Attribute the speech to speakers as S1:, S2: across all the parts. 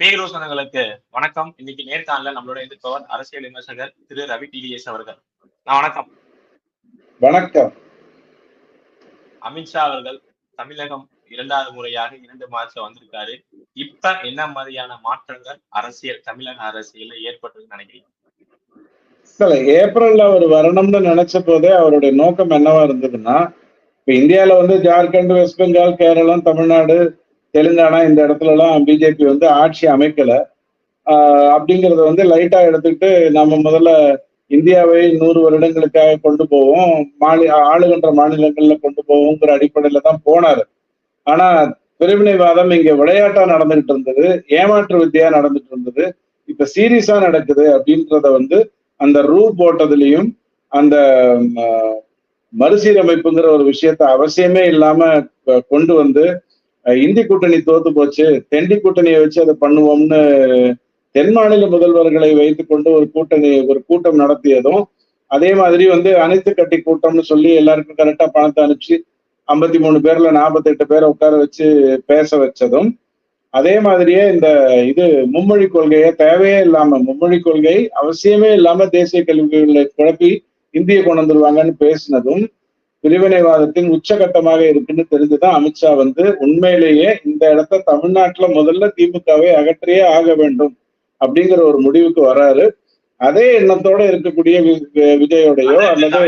S1: பேரோ சொந்தங்களுக்கு வணக்கம். இன்னைக்கு நேர்காணல நம்மளோட இருப்பவர் அரசியல் விமர்சகர் திரு ரவி டிடிஎஸ் அவர்கள். நான் வணக்கம்.
S2: வணக்கம்.
S1: அமித்ஷா அவர்கள் தமிழகம் இரண்டாவது முறையாக இரண்டு மாதத்துல வந்திருக்காரு. இப்ப என்ன மாதிரியான மாற்றங்கள் அரசியல் தமிழக அரசியல்ல ஏற்பட்டதுன்னு நினைக்கிறீங்க?
S2: இல்ல ஏப்ரல்ல அவர் வரணும்னு நினைச்ச போதே அவருடைய நோக்கம் என்னவா இருந்ததுன்னா இப்ப இந்தியால வந்து ஜார்க்கண்ட் வெஸ்ட் பெங்கால் கேரளம் தமிழ்நாடு தெலுங்கானா இந்த இடத்துல எல்லாம் பிஜேபி வந்து ஆட்சி அமைக்கல. அப்படிங்கிறத அப்படிங்கறத வந்து லைட்டா எடுத்துக்கிட்டு நம்ம முதல்ல இந்தியாவை நூறு வருடங்களுக்காக கொண்டு போவோம். மாநில ஆளுகின்ற மாநிலங்கள்ல கொண்டு போவோங்கிற அடிப்படையில தான் போனாரு. ஆனா பிரிவினைவாதம் இங்க விளையாட்டா நடந்துகிட்டு இருந்தது ஏமாற்று வித்தியா நடந்துட்டு இருந்தது இப்ப சீரியஸா நடக்குது அப்படின்றத வந்து அந்த ரூ போட்டதுலயும் அந்த மறுசீரமைப்புங்கிற ஒரு விஷயத்த அவசியமே இல்லாம கொண்டு வந்து இந்தி கூட்டணி தோத்து போச்சு. தெண்டி கூட்டணியை வச்சு அதை பண்ணுவோம்னு தென் மாநில முதல்வர்களை வைத்துக்கொண்டு ஒரு கூட்டணி ஒரு கூட்டம் நடத்தியதும் அதே மாதிரி வந்து அனைத்து கட்டி கூட்டம்னு சொல்லி எல்லாருக்கும் கரெக்டா பணத்தை அனுப்பிச்சு ஐம்பத்தி மூணு பேர்ல நாற்பத்தெட்டு பேரை உட்கார வச்சு பேச வச்சதும் அதே மாதிரியே இந்த இது மும்மொழி கொள்கையை தேவையே இல்லாம மும்மொழி கொள்கை அவசியமே இல்லாம தேசிய கல்விகளை குழப்பி இந்திய கொண்டு வந்துருவாங்கன்னு பேசினதும் பிரிவினைவாதத்தின் உச்சகட்டமாக இருக்குன்னு தெரிஞ்சுதான் அமித்ஷா வந்து உண்மையிலேயே இந்த இடத்த தமிழ்நாட்டுல முதல்ல திமுகவை அகற்றியே ஆக வேண்டும் அப்படிங்கிற ஒரு முடிவுக்கு வராரு. அதே எண்ணத்தோட இருக்கக்கூடிய விஜயோடையோ அல்லது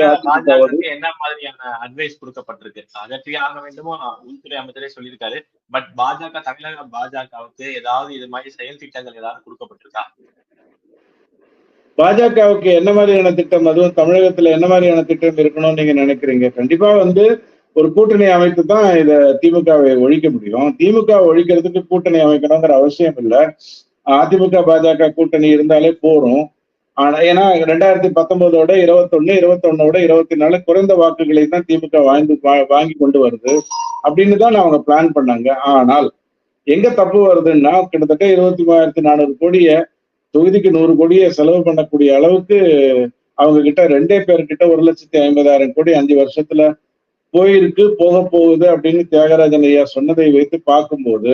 S1: என்ன மாதிரியான அட்வைஸ் கொடுக்கப்பட்டிருக்கு? அகற்றியே ஆக வேண்டுமோ உள்துறை அமைச்சரே சொல்லியிருக்காரு. பட் பாஜக தமிழக பாஜகவுக்கு ஏதாவது இது மாதிரி செயல் திட்டங்கள் ஏதாவது கொடுக்கப்பட்டிருக்கா?
S2: பாஜகவுக்கு என்ன மாதிரியான திட்டம் அதுவும் தமிழகத்துல என்ன மாதிரியான திட்டம் இருக்கணும்னு நீங்க நினைக்கிறீங்க? கண்டிப்பா வந்து ஒரு கூட்டணி அமைத்து தான் இத திமுகவை ஒழிக்க முடியும். திமுக ஒழிக்கிறதுக்கு கூட்டணி அமைக்கணுங்கிற அவசியம் இல்லை. அதிமுக பாஜக கூட்டணி இருந்தாலே போறோம் ஆனா ஏன்னா ரெண்டாயிரத்தி பத்தொன்பதோட இருபத்தொன்னு இருபத்தொன்னோட இருபத்தி நாலு குறைந்த வாக்குகளை தான் திமுக வாங்கி வா- வாங்கி கொண்டு வருது. அப்படின்னு தான் அவங்க பிளான் பண்ணாங்க. ஆனால் எங்க தப்பு வருதுன்னா கிட்டத்தட்ட இருபத்தி மூவாயிரத்தி நானூறு கோடியை தொகுதிக்கு நூறு கோடியை செலவு பண்ணக்கூடிய அளவுக்கு அவங்க கிட்ட ரெண்டே பேர்கிட்ட ஒரு லட்சத்தி ஐம்பதாயிரம் கோடி அஞ்சு வருஷத்துல போயிருக்கு போக போகுது அப்படின்னு தியாகராஜன் ஐயா சொன்னதை வைத்து பார்க்கும்போது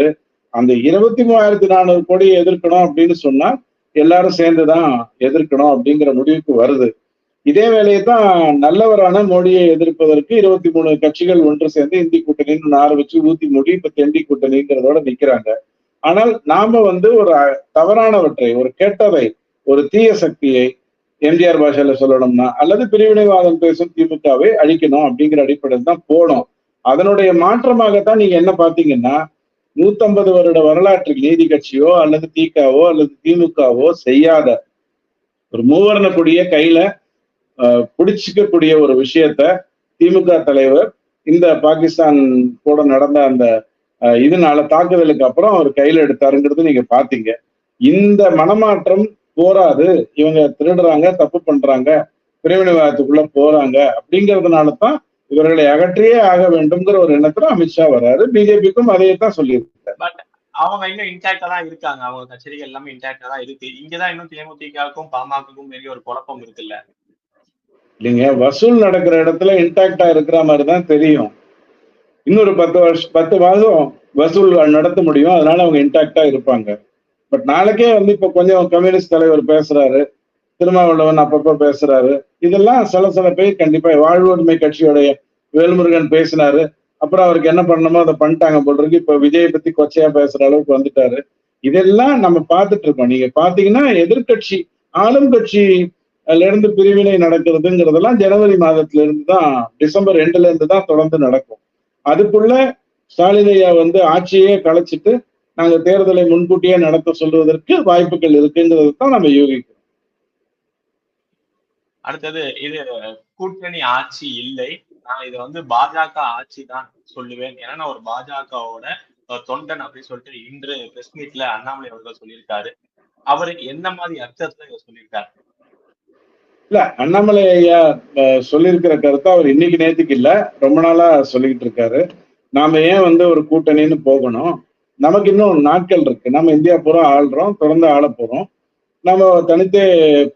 S2: அந்த இருபத்தி மூவாயிரத்தி நானூறு கோடியை எதிர்க்கணும் அப்படின்னு சொன்னா எல்லாரும் சேர்ந்துதான் எதிர்க்கணும் அப்படிங்கிற முடிவுக்கு வருது. இதே வேலையை தான் நல்லவரான மோடியை எதிர்ப்பதற்கு இருபத்தி மூணு கட்சிகள் ஒன்று சேர்ந்து இந்தி கூட்டணின்னு நார வச்சு ஊத்தி மூடி இப்ப தெண்டி கூட்டணிங்கிறதோட நிக்கிறாங்க. ஆனால் நாம வந்து ஒரு தவறானவற்றை ஒரு கெட்டதை ஒரு தீய சக்தியை எம்ஜிஆர் பாஷையில சொல்லணும்னா அல்லது பிரிவினைவாதம் பேசும் திமுகவை அழிக்கணும் அப்படிங்கிற அடிப்படையில் தான் போனோம். அதனுடைய மாற்றமாகத்தான் நீங்க என்ன பாத்தீங்கன்னா நூத்தம்பது வருட வரலாற்றில் நீதி கட்சியோ அல்லது திகாவோ அல்லது திமுகவோ செய்யாத ஒரு மூவர்ண கொடிய கையில பிடிச்சிக்கக்கூடிய ஒரு விஷயத்த திமுக தலைவர் இந்த பாகிஸ்தான் கூட நடந்த அந்த இதனால தாக்குதலுக்கு அப்புறம் அவர் கையில எடுத்தாருங்கிறது நீங்க பாத்தீங்க. இந்த மனமாற்றம் போராது இவங்க திருடுறாங்க தப்பு பண்றாங்க பிரிவினைவாதத்துக்குள்ள போறாங்க அப்படிங்கிறதுனால தான் இவர்களை அகற்றியே ஆக வேண்டும்ங்கிற ஒரு எண்ணத்துல அமித்ஷா வராரு. பிஜேபிக்கும் அதையே தான் சொல்லியிருக்காரு
S1: அவங்க இன்னும் இன்டாக்டா தான் இருக்காங்க. அவங்க கச்சேரிகள் எல்லாமே இன்டாக்டா தான் இருக்கு. இங்கதான் இன்னும் தேமுதிகவுக்கும் பாமகவுக்கும் பெரிய ஒரு குழப்பம் இருக்குல்ல.
S2: இல்லைங்க வசூல் நடக்கிற இடத்துல இன்டாக்டா இருக்கிற மாதிரி தான் தெரியும். இன்னொரு பத்து வருஷம் பத்து மாதம் வசூல் நடத்த முடியும். அதனால அவங்க இன்டாக்டா இருப்பாங்க. பட் நாளைக்கே வந்து இப்ப கொஞ்சம் கம்யூனிஸ்ட் தலைவர் பேசுறாரு. திருமாவளவன் அப்பப்ப பேசுறாரு. இதெல்லாம் சில சில பேர் கண்டிப்பா வாழ்வுரிமை கட்சியோடைய வேல்முருகன் பேசினாரு. அப்புறம் அவருக்கு என்ன பண்ணணுமோ அதை பண்ணிட்டாங்க போல் இருக்கு. இப்ப விஜய் பத்தி கொச்சையா பேசுற அளவுக்கு வந்துட்டாரு. இதெல்லாம் நம்ம பார்த்துட்டு இருக்கோம். நீங்க பாத்தீங்கன்னா எதிர்க்கட்சி ஆளும் கட்சியில இருந்து பிரிவினை நடக்கிறதுங்கிறதெல்லாம் ஜனவரி மாதத்துல இருந்து தான் டிசம்பர் ரெண்டுல இருந்து தான் தொடர்ந்து நடக்கும். அதுக்குள்ள ஸ்டாலினையா வந்து ஆட்சியே கலைச்சிட்டு நாங்க தேர்தலை முன்கூட்டியே நடத்த சொல்வதற்கு வாய்ப்புகள் இருக்குங்கிறது தான் நம்ம யூகிக்கிறோம்.
S1: அடுத்தது இது கூட்டணி ஆட்சி இல்லை. நான் இது வந்து பாஜக ஆட்சி தான் சொல்லுவேன். ஏன்னா நான் ஒரு பாஜகவோட தொண்டன் அப்படின்னு சொல்லிட்டு இன்று பிரஸ் மீட்ல அண்ணாமலை அவர்கள் சொல்லியிருக்காரு. அவர் என்ன மாதிரி அர்த்தத்துல இதை சொல்லியிருக்காரு?
S2: இல்ல அண்ணாமலை ஐயா சொல்லியிருக்கிற கருத்தை அவர் இன்னைக்கு நேத்துக்கு இல்ல ரொம்ப நாளா சொல்லிக்கிட்டு இருக்காரு. நாம ஏன் வந்து ஒரு கூட்டணின்னு போகணும்? நமக்கு இன்னும் நாட்கள் இருக்கு. நம்ம இந்தியா பூரா ஆள்றோம் தொடர்ந்து ஆள போறோம். நம்ம தனித்தே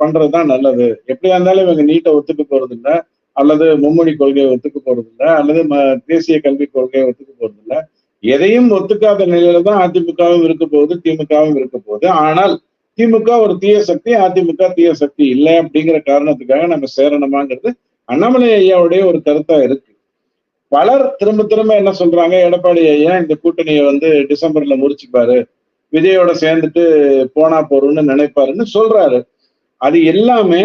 S2: பண்றதுதான் நல்லது. எப்படியா இருந்தாலும் இவங்க நீட்டை ஒத்துக்க போறது இல்ல அல்லது மும்மொழி கொள்கையை ஒத்துக்க போறது இல்ல அல்லது ம- தேசிய கல்விக் கொள்கையை ஒத்துக்க போறது இல்ல. எதையும் ஒத்துக்காத நிலையில தான் அதிமுகவும் இருக்க போகுது திமுகவும் இருக்க போகுது. ஆனால் திமுக ஒரு தீய சக்தி அதிமுக தீய சக்தி இல்லை அப்படிங்கிற காரணத்துக்காக நம்ம சேரணுமாங்கிறது அண்ணாமலை ஐயாவுடைய ஒரு கருத்தா இருக்கு. பலர் திரும்ப திரும்ப என்ன சொல்றாங்க எடப்பாடி ஐயா இந்த கூட்டணியை வந்து டிசம்பர்ல முடிச்சுப்பாரு விஜயோட சேர்ந்துட்டு போனா போறோம்னு நினைப்பாருன்னு சொல்றாரு. அது எல்லாமே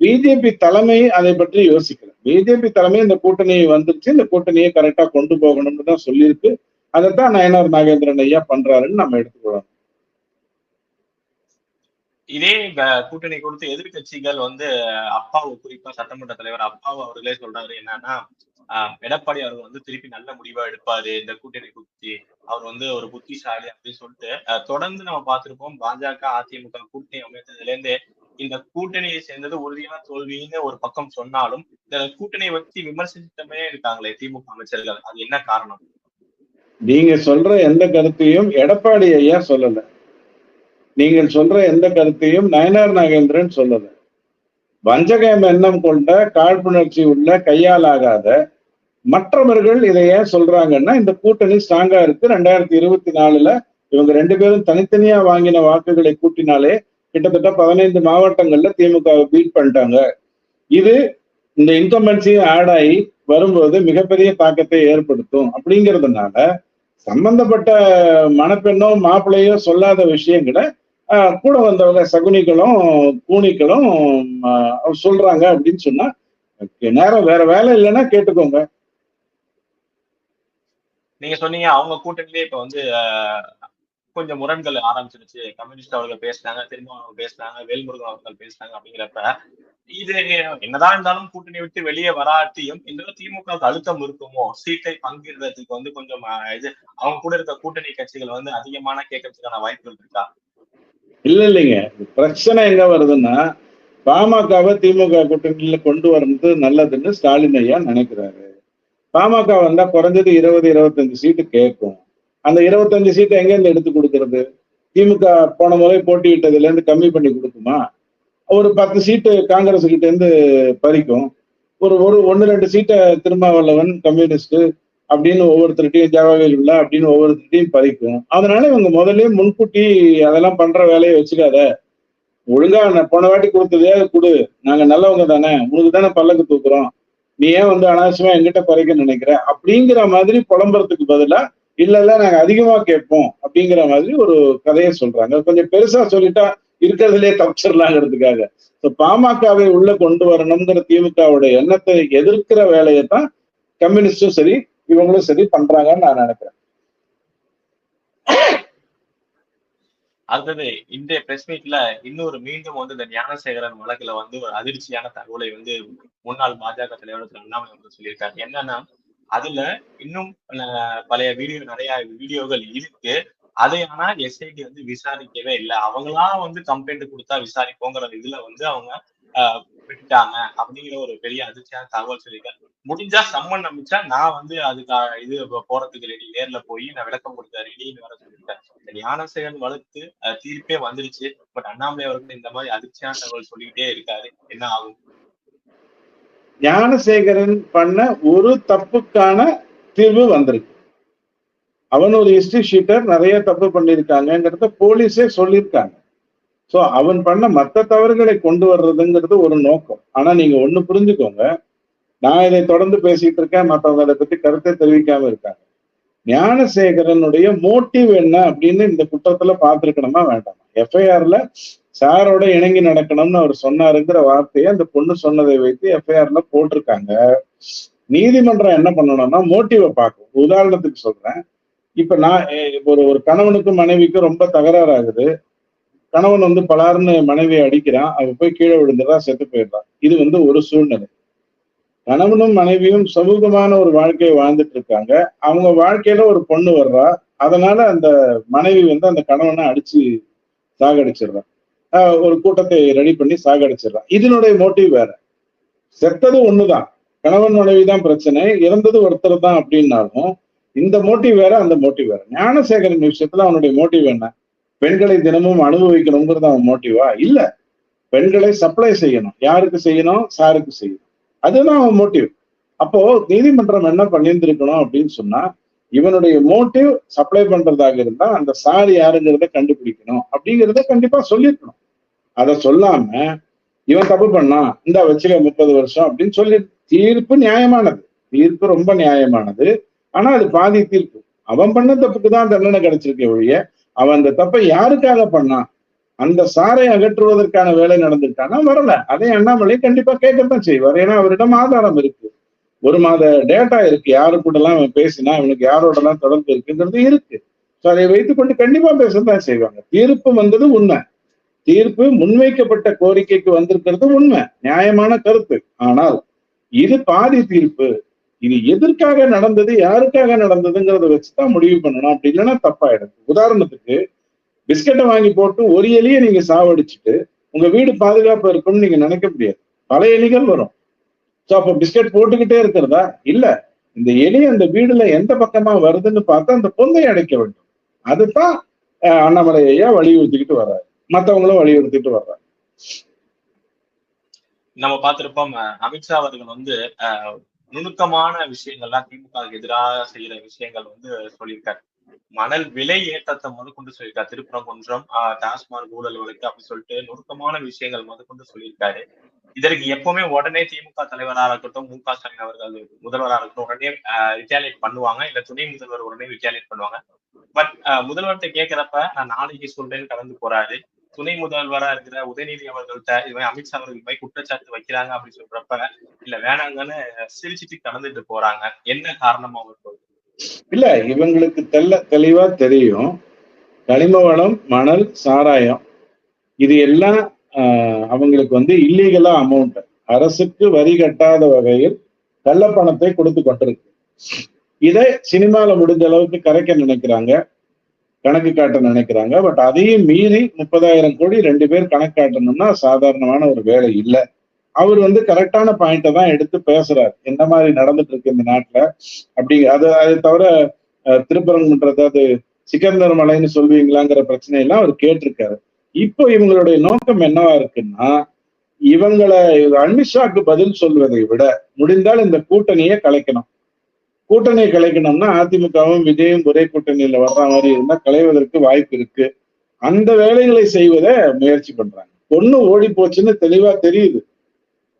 S2: பிஜேபி தலைமை அதை பற்றி யோசிக்கல. பிஜேபி தலைமை இந்த கூட்டணியை வந்துருச்சு இந்த கூட்டணியை கரெக்டா கொண்டு போகணும்னு தான் சொல்லியிருக்கு. அதைத்தான் நயனார் நாகேந்திரன் ஐயா பண்றாருன்னு நம்ம எடுத்துக்கொள்ளணும்.
S1: இதே கூட்டணி கொடுத்து எதிர்க்கட்சிகள் வந்து அப்பாவு குறிப்பா சட்டமன்ற தலைவர் அப்பாவு அவர்களே சொல்றாரு என்னன்னா எடப்பாடி அவர்கள் வந்து திருப்பி நல்ல முடிவா எடுப்பாரு இந்த கூட்டணி குறித்து அவர் வந்து ஒரு புத்திசாலி அப்படின்னு சொல்லிட்டு தொடர்ந்து நம்ம பார்த்திருப்போம். பாஜக அதிமுக கூட்டணி அமைத்ததுல இருந்து இந்த கூட்டணியை சேர்ந்தது உறுதியான தோல்வின்னு ஒரு பக்கம் சொன்னாலும் இந்த கூட்டணியை பத்தி விமர்சித்தமே இருக்காங்களே திமுக அமைச்சர்கள். அது என்ன காரணம்?
S2: நீங்க சொல்ற எந்த கருத்தையும் எடப்பாடி ஐயா சொல்லல? நீங்கள் சொல்ற எந்த கருத்தையும் நயனார் நாகேந்திரன் சொல்லல. வஞ்சகம் எண்ணம் கொண்ட காழ்ப்புணர்ச்சி உள்ள கையாலாகாத மற்றவர்கள் இதை ஏன் சொல்றாங்கன்னா இந்த கூட்டணி ஸ்ட்ராங்கா இருக்கு. ரெண்டாயிரத்தி இருபத்தி நாலுல இவங்க ரெண்டு பேரும் தனித்தனியா வாங்கின வாக்குகளை கூட்டினாலே கிட்டத்தட்ட பதினைந்து மாவட்டங்கள்ல திமுகவை பீட் பண்ணிட்டாங்க. இது இந்த இன்கம்பன்சியும் ஆட் ஆகி வரும்போது மிகப்பெரிய தாக்கத்தை ஏற்படுத்தும். அப்படிங்கிறதுனால சம்பந்தப்பட்ட மணப்பெண்ணோ மாப்பிள்ளையோ சொல்லாத விஷயங்களை கூட வந்தவங்க சகுனிகளும் கூனிகளும் அவர் சொல்றாங்க அப்படின்னு சொன்னா நேரம் வேற வேலை இல்லைன்னா கேட்டுக்கோங்க.
S1: நீங்க சொன்னீங்க அவங்க கூட்டணியிலே இப்ப வந்து கொஞ்சம் முரண்கள் ஆரம்பிச்சிருச்சு. கம்யூனிஸ்ட் அவர்கள் பேசினாங்க திரும்ப அவங்க பேசினாங்க வேல்முருகன் அவர்கள் பேசினாங்க அப்படிங்கிறப்ப இது என்னதான் இருந்தாலும் கூட்டணி விட்டு வெளியே வராட்டியும் இந்த திமுக அழுத்தம் இருக்குமோ சீட்டை பங்கிடுறதுக்கு வந்து கொஞ்சம் இது அவங்க கூட இருக்க கூட்டணி கட்சிகள் வந்து அதிகமான கேட்கறதுக்கான வாய்ப்புகள் இருக்கா?
S2: இல்ல இல்லைங்க. பிரச்சனை எங்க வருதுன்னா பாமகவை திமுக கூட்டணியில கொண்டு வரது நல்லதுன்னு ஸ்டாலின் ஐயா நினைக்கிறாரு. பாமக வந்தா குறைஞ்சது இருபது இருபத்தஞ்சு சீட்டு கேட்கும். அந்த இருபத்தஞ்சு சீட்டை எங்கேருந்து எடுத்து கொடுக்கறது? திமுக போன முறை போட்டியிட்டதுல இருந்து கம்மி பண்ணி கொடுக்குமா? ஒரு பத்து சீட்டு காங்கிரஸ் கிட்ட இருந்து பறிக்கும். ஒரு ஒரு ஒன்னு ரெண்டு சீட்டை திருமாவளவன் கம்யூனிஸ்ட் அப்படின்னு ஒவ்வொருத்தருட்டையும் ஜாவாவில் உள்ள அப்படின்னு ஒவ்வொருத்தருட்டையும் பறிக்கும். அதனால இவங்க முதல்ல முன்கூட்டி அதெல்லாம் பண்ற வேலையை வச்சுக்காத. ஒழுங்கா நான் போன வாட்டி கொடுத்ததே கொடு. நாங்க நல்லவங்க தானே. உனக்கு தானே பல்லக்கு தூக்குறோம். நீ ஏன் வந்து அனாவசியமா எங்கிட்ட குறைக்க நினைக்கிற? அப்படிங்கிற மாதிரி புலம்புறதுக்கு பதிலா இல்ல இல்ல நாங்க அதிகமா கேட்போம். அப்படிங்கிற மாதிரி ஒரு கதையை சொல்றாங்க. கொஞ்சம் பெருசா சொல்லிட்டா இருக்கிறதுலே தப்பிச்சிடலாங்கிறதுக்காக. பாமகவை உள்ள கொண்டு வரணுங்கிற திமுகவோட எண்ணத்தை எதிர்க்கிற வேலையை தான் கம்யூனிஸ்டும் சரி இவங்களும் சரி பண்றாங்கன்னு நான் நினைக்கிறேன்.
S1: அடுத்தது இன்றைய பிரஸ் மீட்ல இன்னொரு மீண்டும் வந்து இந்த ஞானசேகரன் வழக்குல வந்து ஒரு அதிர்ச்சியான தகவலை வந்து முன்னாள் பாஜக தலைவர் திரு அண்ணாமலை வந்து சொல்லியிருக்காரு. என்னன்னா அதுல இன்னும் அஹ், பழைய வீடியோ நிறைய வீடியோகள் இருக்கு. அதை ஆனா எஸ்ஐடி வந்து விசாரிக்கவே இல்லை. அவங்களா வந்து கம்ப்ளைண்ட் கொடுத்தா விசாரிப்போங்கிற இதுல வந்து அவங்க விட்டுட்டாங்க அப்படிங்கிற ஒரு பெரிய அதிர்ச்சியான தகவல் சொல்லியிருக்காரு. முடிஞ்சா சம்மன் நம்பிச்சா நான் வந்து அதுக்காக இது போறதுக்கு ரெடி நேர்ல போய் நான் விளக்கம் கொடுத்த ரெடின்னு வர சொல்லியிருக்கேன் இந்த ஞானசேகரன் வளர்த்து தீர்ப்பே வந்துருச்சு. பட் அண்ணாமலை அவர்கள் இந்த மாதிரி அதிர்ச்சியான தகவல் சொல்லிக்கிட்டே இருக்காரு. என்ன ஆகும்?
S2: ஞானசேகரன் பண்ண ஒரு தப்புக்கான தீர்வு வந்திருக்கு. அவன் ஒரு ஹிஸ்டரி ஷீட்டர் நிறைய தப்பு பண்ணியிருக்காங்கிறத போலீஸே சொல்லியிருக்காங்க. சோ அவன் பண்ண மத்த தவறுகளை கொண்டு வர்றதுங்கிறது ஒரு நோக்கம். ஆனா நீங்க ஒண்ணு புரிஞ்சுக்கோங்க. நான் இதை தொடர்ந்து பேசிட்டு இருக்கேன். மத்தவங்க அதை பத்தி கருத்தை தெரிவிக்காம இருக்காங்க. ஞானசேகரனுடைய மோட்டிவ் என்ன அப்படின்னு இந்த குற்றத்துல பார்த்துருக்கணுமா? வேண்டாமா? எஃப்ஐஆர்ல சாரோட இணங்கி நடக்கணும்னு அவர் சொன்னாருங்கிற வார்த்தையை அந்த பொண்ணு சொன்னதை வைத்து எஃப்ஐஆர்ல போட்டிருக்காங்க. நீதிமன்றம் என்ன பண்ணணும்னா மோட்டிவை பார்க்கும் உதாரணத்துக்கு சொல்றேன். இப்ப நான் ஒரு ஒரு கணவனுக்கும் மனைவிக்கும் ரொம்ப தகராறு ஆகுது. கணவன் வந்து பலார்னு மனைவியை அடிக்கிறான் அவ போய் கீழே விழுந்துடுறா செத்து போயிடுறான். இது வந்து ஒரு சூழ்நிலை. கணவனும் மனைவியும் சமூகமான ஒரு வாழ்க்கையை வாழ்ந்துட்டு இருக்காங்க. அவங்க வாழ்க்கையில ஒரு பொண்ணு வர்றா. அதனால அந்த மனைவி வந்து அந்த கணவனை அடிச்சு சாகடிச்சிடுறான் ஒரு கூட்டத்தை ரெடி பண்ணி சாகடிச்சிடுறான் இதனுடைய மோட்டிவ் வேற. செத்தது ஒண்ணுதான். கணவன் மனைவி தான் பிரச்சனை. இறந்தது ஒருத்தர் தான் அப்படின்னாலும் இந்த மோட்டிவ் வேற அந்த மோட்டிவ் வேற. ஞானசேகரன் விஷயத்துல அவனுடைய மோட்டிவ் என்ன? பெண்களை தினமும் அனுபவிக்கணுங்கிறது அவன் மோட்டிவா இல்ல. பெண்களை சப்ளை செய்யணும். யாருக்கு செய்யணும்? சாருக்கு செய்யணும். அதுதான் அவன் மோட்டிவ் அப்போ நீதிமன்றம் என்ன பண்ணியிருந்திருக்கணும் அப்படின்னு சொன்னா இவனுடைய மோட்டிவ் சப்ளை பண்றதாக இருந்தா அந்த சார் யாருங்கிறத கண்டுபிடிக்கணும். அப்படிங்கிறத கண்டிப்பா சொல்லிருக்கணும் அதை சொல்லாம இவன் தப்பு பண்ணா இந்த வச்சுக்க முப்பது வருஷம் அப்படின்னு சொல்லி தீர்ப்பு நியாயமானது. தீர்ப்பு ரொம்ப நியாயமானது. ஆனா அது பாதி தீர்ப்பு. அவன் பண்ண தப்புக்கு தான் தண்டனை கிடைச்சிருக்க ஒழிய அவன் அந்த தப்பை யாருக்காக பண்ணான்? அந்த சாரை அகற்றுவதற்கான வேலை நடந்திருக்கானா? வரல. அதை அண்ணாமலை கண்டிப்பா கேட்கத்தான் செய்வார். ஏன்னா அவரிடம் ஆதாரம் இருக்கு. ஒரு மாத டேட்டா இருக்கு. யாரு கூட எல்லாம் அவன் பேசினா அவனுக்கு யாரோட எல்லாம் தொடர்பு இருக்குங்கிறது இருக்கு. ஸோ அதை வைத்துக்கொண்டு கண்டிப்பா பேசத்தான் செய்வாங்க. தீர்ப்பு வந்தது உண்மை. தீர்ப்பு முன்வைக்கப்பட்ட கோரிக்கைக்கு வந்திருக்கிறது உண்மை. நியாயமான கருத்து. ஆனால் இது பாதி தீர்ப்பு. இது எதற்காக நடந்தது யாருக்காக நடந்ததுங்கிறத வச்சுதான் முடிவு பண்ணணும். அப்படி இல்லைன்னா தப்பாயிடும். உதாரணத்துக்கு பிஸ்கட்டை வாங்கி போட்டு ஒரு எலியை நீங்க சாவடிச்சுட்டு உங்க வீடு பாதுகாப்பு இருக்கும்னு நீங்க நினைக்க முடியாது. பல எலிகள் வரும். சோ அப்ப பிஸ்கட் போட்டுக்கிட்டே இருக்கிறதா? இல்ல. இந்த எலி அந்த வீடுல எந்த பக்கமா வருதுன்னு பார்த்தா அந்த பொந்தை அடைக்க வேண்டும். அதுதான் அண்ணாமலை ஐயா வலியுறுத்திக்கிட்டு வர்றாரு. மத்தவங்களும் வலியுறுத்திட்டு வர்றாரு
S1: நம்ம பார்த்திருப்போம் அமித்ஷா அவர்கள் வந்து நுணுக்கமான விஷயங்கள்லாம் திமுக எதிராக செய்யற விஷயங்கள் வந்து சொல்லியிருக்காரு. மணல் விலை ஏற்றத்தை முதற்கொண்டு சொல்லியிருக்காரு. திருப்பரங்குன்றம் ஆஹ், டாஸ்மாக் ஊழல் வழக்கு அப்படி சொல்லிட்டு நுணுக்கமான விஷயங்கள் முதற்கொண்டு சொல்லியிருக்காரு. இதற்கு எப்பவுமே உடனே திமுக தலைவராக இருக்கட்டும் மு க ஸ்டாலின் அவர்கள் முதல்வராக இருக்கட்டும் உடனே ரிட்டாலியேட் பண்ணுவாங்க. இல்ல துணை முதல்வர் உடனே ரிட்டாலியேட் பண்ணுவாங்க. பட் முதல்வர்கிட்ட கேட்கிறப்ப நான் நாளைக்கு சொல்றேன்னு கடந்து போறாரு. துணை முதல்வரா இருக்கிற உதயநிதி அவர்கள்ட்ட இவன் அமித்ஷா அவர்கள் போய் குற்றச்சாட்டு வைக்கிறாங்க அப்படின்னு சொல்றப்ப இல்ல வேணாங்கன்னு சிரிச்சிட்டு கடந்துட்டு போறாங்க. என்ன காரணமா அவர்கள்
S2: இல்ல இவங்களுக்கு தெல்ல தெளிவா தெரியும். கனிம வளம் மணல் சாராயம். இது எல்லாம் ஆஹ், அவங்களுக்கு வந்து இல்லீகலா அமௌண்ட் அரசுக்கு வரி கட்டாத வகையில் கள்ளப்பணத்தை கொடுத்து கொண்டிருக்கு. இதை சினிமால முடிஞ்ச அளவுக்கு கரைக்க நினைக்கிறாங்க. கணக்கு காட்ட நினைக்கிறாங்க. பட் அதையும் மீறி முப்பதாயிரம் கோடி ரெண்டு பேர் கணக்கு காட்டணும்னா சாதாரணமான ஒரு வேலை இல்லை. அவர் வந்து கரெக்டான பாயிண்ட்டை தான் எடுத்து பேசுறாரு. என்ன மாதிரி நடந்துட்டு இருக்கு இந்த நாட்டுல? அப்படி அது அதை தவிர திருப்பரங்குன்றது அது சிக்கந்தர் மலைன்னு சொல்வீங்களாங்கிற பிரச்சனை எல்லாம் அவர் கேட்டிருக்காரு. இப்போ இவங்களுடைய நோக்கம் என்னவா இருக்குன்னா இவங்களை அமித்ஷாக்கு பதில் சொல்வதை விட முடிந்தால் இந்த கூட்டணியை கலைக்கணும். கூட்டணியை கலைக்கணும்னா அதிமுகவும் விஜயும் ஒரே கூட்டணியில வர்ற மாதிரி இருந்தா கலைவதற்கு வாய்ப்பு இருக்கு. அந்த வேலைகளை செய்வதை முயற்சி பண்றாங்க. பொண்ணு ஓடி போச்சுன்னு தெளிவா தெரியுது.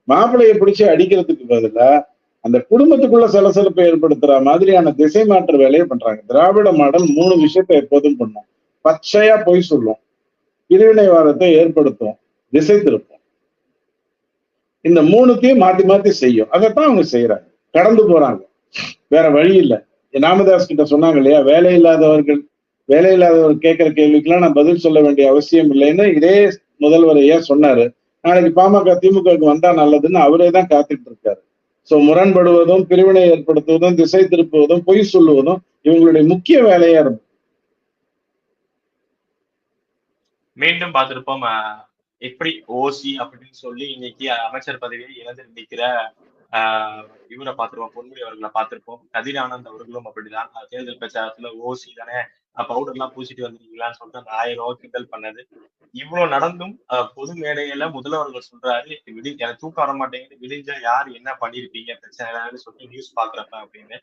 S2: மாப்பிள்ளையை பிடிச்சி அடிக்கிறதுக்கு பதிலா அந்த குடும்பத்துக்குள்ள சலசலப்பை ஏற்படுத்துற மாதிரியான திசை மாற்று வேலையை பண்றாங்க. திராவிட மாடல் மூணு விஷயத்தை எப்போதும் பண்ணும். பச்சையா பொய் சொல்லும். பிரிவினைவாதத்தை ஏற்படுத்தும். திசை திருப்பும். இந்த மூணுத்தையும் மாத்தி மாத்தி செய்யும். அதைத்தான் அவங்க செய்யறாங்க கடந்து போறாங்க. வேற வழி இல்லை. ராமதாஸ் கிட்ட சொன்னாங்க இல்லையா வேலை இல்லாதவர்கள் வேலை இல்லாதவர் கேட்கிற கேள்விக்கெல்லாம் நான் பதில் சொல்ல வேண்டிய அவசியம் இல்லைன்னு இதே முதல்வர் ஐயா சொன்னாரு. நாளைக்கு பாமக திமுகவுக்கு வந்தா நல்லதுன்னு அவரே தான் காத்துட்டு இருக்காரு. சோ முரண்படுவதும் பிரிவினை ஏற்படுத்துவதும் திசை திருப்புவதும் பொய் சொல்லுவதும் இவங்களுடைய முக்கிய வேலையா இருக்கும்.
S1: மீண்டும் பார்த்திருப்போம் எப்படி ஓசி அப்படின்னு சொல்லி இன்னைக்கு அமைச்சர் பதவியை இழந்து நிற்கிற ஆஹ் இவரை பார்த்திருப்போம் பொன்முடி அவர்களை பார்த்திருப்போம். கதிர் ஆனந்த் அவர்களும் அப்படிதான். தேர்தல் பிரச்சாரத்துல ஓசி தானே பவுடர் எல்லாம் பூசிட்டு வந்திருக்கீங்களான்னு சொல்லிட்டு அந்த ஆயிரம் ரூபாய் கிண்டல் பண்ணது. இவ்வளவு நடந்தும் பொது மேடையில முதல்வர்கள் சொல்றாரு விடி எனக்கு தூக்கம் வர மாட்டேங்குது விடிஞ்சா யார் என்ன பண்ணிருப்பீங்க பிரச்சனை சொல்லிட்டு நியூஸ் பாக்குறப்ப அப்படின்னு.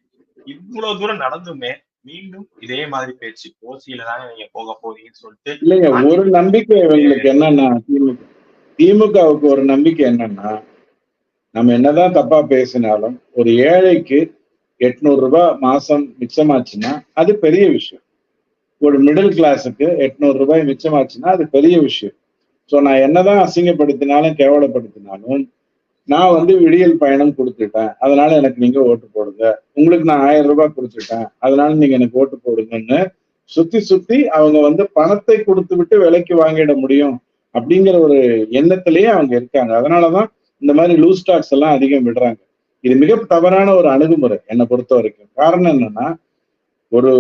S1: இவ்வளவு தூரம் நடந்துமே மீண்டும் இதே மாதிரி பேச்சு ஓசியில தானே நீங்க போக போறீங்கன்னு சொல்லிட்டு
S2: இல்லைங்க ஒரு நம்பிக்கை இவங்களுக்கு என்னன்னா திமுக திமுகவுக்கு ஒரு நம்பிக்கை என்னன்னா நம்ம என்னதான் தப்பா பேசினாலும் ஒரு ஏழைக்கு எட்நூறு ரூபாய் மாசம் மிச்சமாச்சுன்னா அது பெரிய விஷயம். ஒரு மிடில் கிளாஸுக்கு எட்நூறு ரூபாய் மிச்சமாச்சுன்னா அது பெரிய விஷயம். ஸோ நான் என்னதான் அசிங்கப்படுத்தினாலும் கேவலப்படுத்தினாலும் நான் வந்து விடியல் பயணம் கொடுத்துட்டேன். அதனால எனக்கு நீங்க ஓட்டு போடுங்க. உங்களுக்கு நான் ஆயிரம் ரூபாய் கொடுத்துட்டேன். அதனால நீங்க எனக்கு ஓட்டு போடுங்கன்னு சுத்தி சுத்தி அவங்க வந்து பணத்தை கொடுத்து விட்டு விலைக்கு வாங்கிட முடியும் அப்படிங்கிற ஒரு எண்ணத்திலேயே அவங்க இருக்காங்க. அதனாலதான் இந்த மாதிரி லூஸ் ஸ்டாக்ஸ் எல்லாம் அதிகம் விடுறாங்க. இது மிக தவறான ஒரு அணுகுமுறை என்னை பொறுத்த வரைக்கும். காரணம் என்னன்னா ஒரு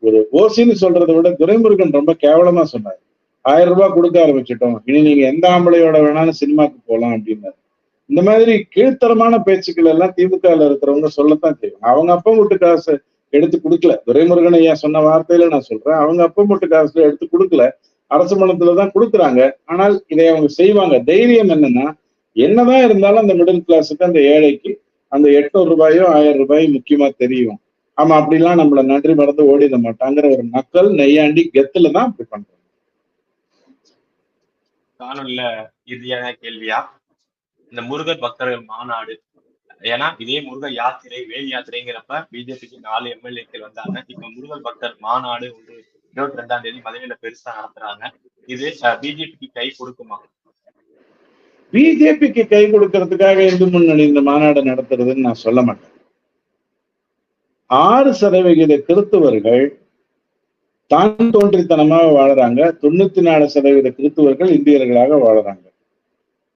S2: ஒரு ஓசின்னு சொல்றதை விட துரைமுருகன் ரொம்ப கேவலமா சொன்னார். ஆயிரம் ரூபாய் கொடுக்க ஆரம்பிச்சிட்டோம். இனி நீங்க எந்த ஆம்பளையோட வேணாலும் சினிமாக்கு போகலாம் அப்படின்னாரு. இந்த மாதிரி கீழ்த்தரமான பேச்சுக்கள் எல்லாம் திமுகல இருக்கிறவங்க சொல்லத்தான் செய்வாங்க. அவங்க அப்பா வீட்டு காசு எடுத்து கொடுக்கல. துரைமுருகன் ஐயா சொன்ன வார்த்தையில நான் சொல்றேன். அவங்க அப்பா வீட்டு காசு எடுத்து கொடுக்கல. அரசு மனத்துலதான் கொடுக்குறாங்க. ஆனால் இதை அவங்க செய்வாங்க. தைரியம் என்னன்னா என்னதான் இருந்தாலும் அந்த மிடில் கிளாஸுக்கு அந்த ஏழைக்கு அந்த எட்நூறு ரூபாயோ ஆயிரம் ரூபாயோ முக்கியமா தெரியும். ஆமா அப்படிலாம் நம்மள நன்றி மறந்து ஓடிட மாட்டாங்கிற ஒரு நக்கல் நெய்யாண்டி கெத்துல தான் அப்படி பண்றோம்
S1: காணொலியில இறுதியான கேள்வியா? இந்த முருகர் பக்தர்கள் மாநாடு. ஏன்னா இதே முருகர் யாத்திரை வேல் யாத்திரைங்கிறப்ப பிஜேபிக்கு நாலு எம்எல்ஏக்கள் வந்தாங்க. இப்ப முருகர் பக்தர் மாநாடு ஒரு இருபத்தி ரெண்டாம் தேதி மதுரையில பெருசா நடத்துறாங்க. இது பிஜேபிக்கு கை கொடுக்குமா?
S2: பிஜேபிக்கு கை கொடுக்கறதுக்காக இந்து முன்னணி இந்த மாநாடு நடத்துறதுன்னு நான் சொல்ல மாட்டேன். ஆறு சதவிகித கிறித்துவர்கள் தான் தோன்றித்தனமாக வாழறாங்க. தொண்ணூத்தி நாலு சதவீத கிறித்துவர்கள் இந்தியர்களாக வாழுறாங்க.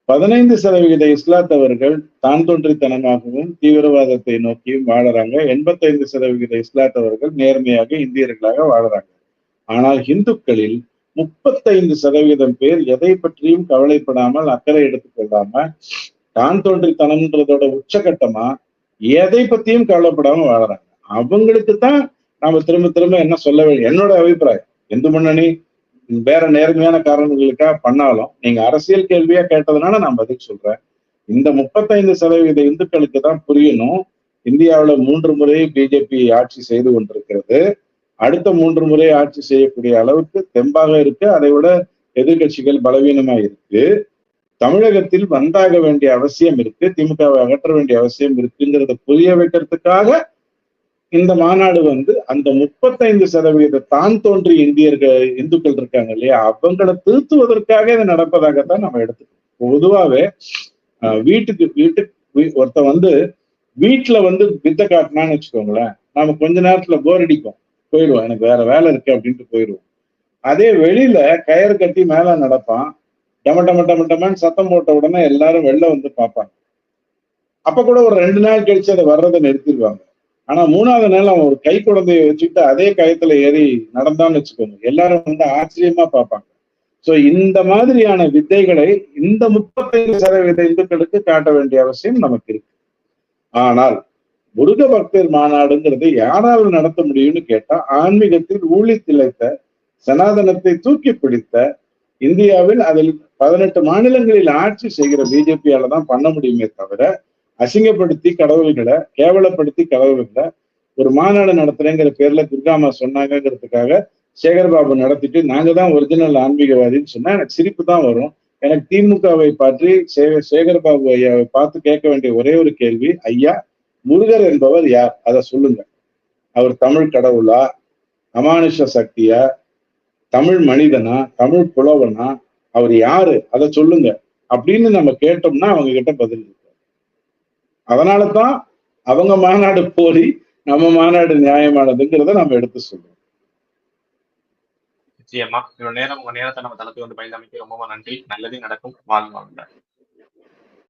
S2: பதினைந்து சதவிகித இஸ்லாத்தவர்கள் தான் தோன்றித்தனமாகவும் தீவிரவாதத்தை நோக்கியும் வாழறாங்க. எண்பத்தைந்து சதவிகித இஸ்லாத்தவர்கள் நேர்மையாக இந்தியர்களாக வாழுறாங்க. ஆனால் இந்துக்களில் முப்பத்தைந்து சதவீதம் பேர் எதை பற்றியும் கவலைப்படாமல் அக்கறை எடுத்துக்கொள்ளாம தான் தோன்றித்தனம்ன்றதோட உச்சகட்டமா எதை பத்தியும் கவலைப்படாம வாழறாங்க. அவங்களுக்கு தான் நாம திரும்ப திரும்ப என்ன சொல்ல வேண்டும் என்னோட அபிப்பிராயம். இந்து முன்னணி? வேற நேர்மையான காரணங்களுக்காக பண்ணாலும் நீங்க அரசியல் கேள்வியா கேட்டதுனால நான் பதில் சொல்றேன். இந்த முப்பத்தைந்து சதவீத இந்துக்களுக்கு தான் புரியணும். இந்தியாவுல மூன்று முறை பிஜேபி ஆட்சி செய்து கொண்டிருக்கிறது. அடுத்த மூன்று முறை ஆட்சி செய்யக்கூடிய அளவுக்கு தெம்பாக இருக்கு. அதை விட எதிர்கட்சிகள் பலவீனமா இருக்கு. தமிழகத்தில் வந்தாக வேண்டிய அவசியம் இருக்கு. திமுகவை அகற்ற வேண்டிய அவசியம் இருக்குங்கிறத புரிய வைக்கிறதுக்காக இந்த மாநாடு வந்து அந்த முப்பத்தைந்து சதவீத தான் தோன்றி இந்தியர்கள் இந்துக்கள் இருக்காங்க இல்லையா? அவங்களை திருத்துவதற்காக இது நடப்பதாகத்தான் நம்ம எடுத்துக்கோம் பொதுவாகவே வீட்டுக்கு வீட்டுக்கு ஒருத்த வந்து வீட்டுல வந்து வித்த காட்டினான்னு வச்சுக்கோங்களேன். நாம கொஞ்ச நேரத்துல போர் அடிக்கும் போயிடுவோம். எனக்கு வேற வேலை இருக்கு அப்படின்ட்டு போயிடுவோம். அதே வெளியில கயிறு கட்டி மேல நடப்பான். டம டம டம டமன்னு சத்தம் போட்ட உடனே எல்லாரும் வெளில வந்து பார்ப்பாங்க. அப்ப கூட ஒரு ரெண்டு நாள் கழிச்சு அதை வர்றதை நிறுத்திடுவாங்க. ஆனா மூணாவது நாள் அவன் ஒரு கை குழந்தைய வச்சுக்கிட்டு அதே கயத்துல ஏறி நடந்தான்னு வச்சுக்கோங்க. எல்லாரும் வந்து ஆச்சரியமா பார்ப்பாங்க. சோ இந்த மாதிரியான வித்தைகளை இந்த முப்பத்தைந்து சதவீத இந்துக்களுக்கு காட்ட வேண்டிய அவசியம் நமக்கு இருக்கு. ஆனால் முருக பக்தர் மாநாடுங்கிறது யாரால் நடத்த முடியும்னு கேட்டா ஆன்மீகத்தில் ஊழி திளைத்த சனாதனத்தை தூக்கி பிடித்த இந்தியாவில் அதில் பதினெட்டு மாநிலங்களில் ஆட்சி செய்கிற பிஜேபியால தான் பண்ண முடியுமே தவிர அசிங்கப்படுத்தி கடவுள்களை கேவலப்படுத்தி கடவுள்களை ஒரு மாநாடு நடத்துறேங்கிற பேர்ல துர்காமா சொன்னாங்கிறதுக்காக சேகர்பாபு நடத்திட்டு நாங்க தான் ஒரிஜினல் ஆன்மீகவாதின்னு சொன்னா எனக்கு சிரிப்பு தான் வரும். எனக்கு திமுகவை பற்றி சே சேகர்பாபு ஐயாவை பார்த்து கேட்க வேண்டிய ஒரே ஒரு கேள்வி ஐயா முருகர் என்பவர் யார்? அதை சொல்லுங்க அவர் தமிழ் கடவுளா? அமானுஷ சக்தியா? தமிழ் மனிதனா? தமிழ் புலவனா? அவர் யாரு? அதை சொல்லுங்க அப்படின்னு நம்ம கேட்டோம்னா அவங்க கிட்ட பதில் இருக்கு. அதனால தான் அவங்க மாநாடு போலி நம்ம மாநாடு நியாயமானதுங்கிறத நம்ம எடுத்து சொல்றோம்.
S1: நிச்சயமா இவ்வளவு நேரம் உங்க நேரத்தை நம்ம தளத்தை வந்து பயந்தமைக்கு ரொம்ப நன்றி. நல்லதே நடக்கும். வாழ்வாங்க